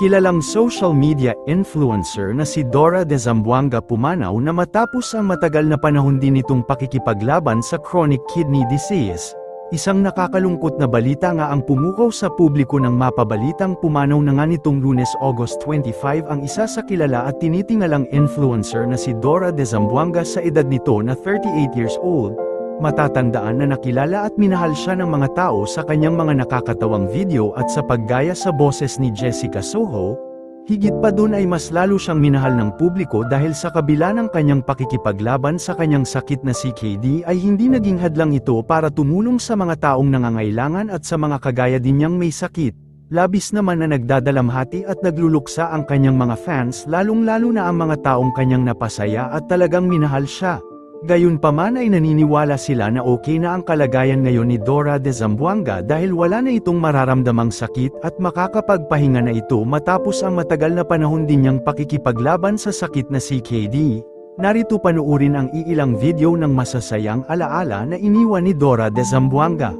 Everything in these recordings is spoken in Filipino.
Kilalang social media influencer na si Dora de Zamboanga pumanaw na matapos ang matagal na panahon din itong pakikipaglaban sa chronic kidney disease. Isang nakakalungkot na balita nga ang pumukaw sa publiko ng mapabalitang pumanaw na nga nitong lunes August 25 ang isa sa kilala at tinitingalang influencer na si Dora de Zamboanga sa edad nito na 38 years old. Matatandaan na nakilala at minahal siya ng mga tao sa kanyang mga nakakatawang video at sa paggaya sa boses ni Jessica Soho, higit pa dun ay mas lalo siyang minahal ng publiko dahil sa kabila ng kanyang pakikipaglaban sa kanyang sakit na CKD ay hindi naging hadlang ito para tumulong sa mga taong nangangailangan at sa mga kagaya din niyang may sakit. Labis naman na nagdadalamhati at nagluluksa ang kanyang mga fans lalong-lalo na ang mga taong kanyang napasaya at talagang minahal siya. Gayunpaman ay naniniwala sila na okay na ang kalagayan ngayon ni Dora de Zamboanga dahil wala na itong mararamdamang sakit at makakapagpahinga na ito matapos ang matagal na panahon din niyang pakikipaglaban sa sakit na CKD. Narito panuurin ang iilang video ng masasayang alaala na iniwan ni Dora de Zamboanga.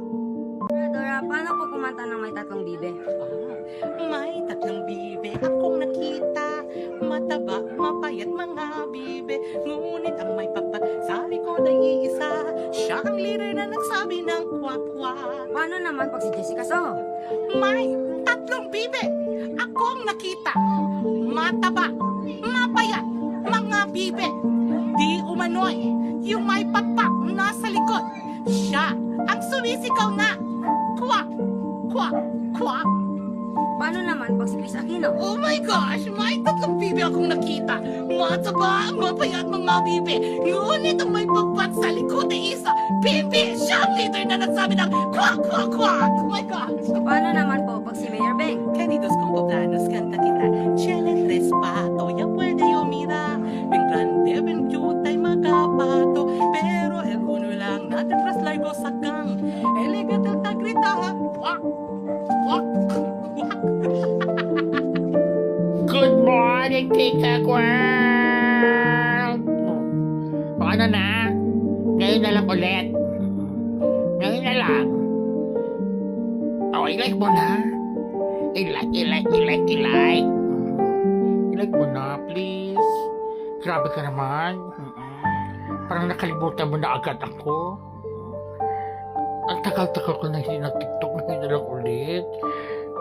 Dora, paano po kumanta ng may tatlong bibe? May tatlong bibe akong nakita Mataba, mapayat Siya ang leader na nagsabi ng kwak-kwak Paano naman pag si Jessica Soho? May tatlong bibe. Akong nakita. Mataba, mapayat mga bibe. Di umano'y yung may pakpak nasa likod. Siya ang sumisigaw na Kwak, kwak, kwak Paano naman pag si Chris Aquino? Oh my gosh! May tatlong bibi akong nakita. Mataba, mapayat mga bibi. Ngunit ang may pagpat sa likod ay isa. Bibi! Siya ang leader na nagsabi ng kwak, kwak, kwak! Oh my gosh! Paano naman po pag si Mayor Beng? Queridos compoblanos, canta kita. Chile tres pato, ya puede yo mira. Ben grande, ben cute ay magapato. Pero el uno lang natin tras largo sa gang. Elegante ang tagrita. Kwak! Kwak! Morning, TikTok world! O ano na? Ngayon na lang ulit. Ngayon na lang. O, i-like mo na. I-like, i-like, i-like, i-like. I-like mo na, please. Grabe ka naman. Parang nakalimutan mo na agad ako. Ang tagal-tagal ko na hindi nag-tiktok na lang ulit.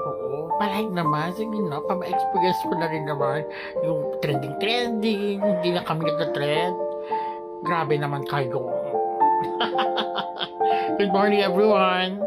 Oo, palike naman. Sige na, pa-experience ko na rin naman yung trending-trending. Hindi na kami nagka-trend. Grabe naman kayo. Good morning, everyone.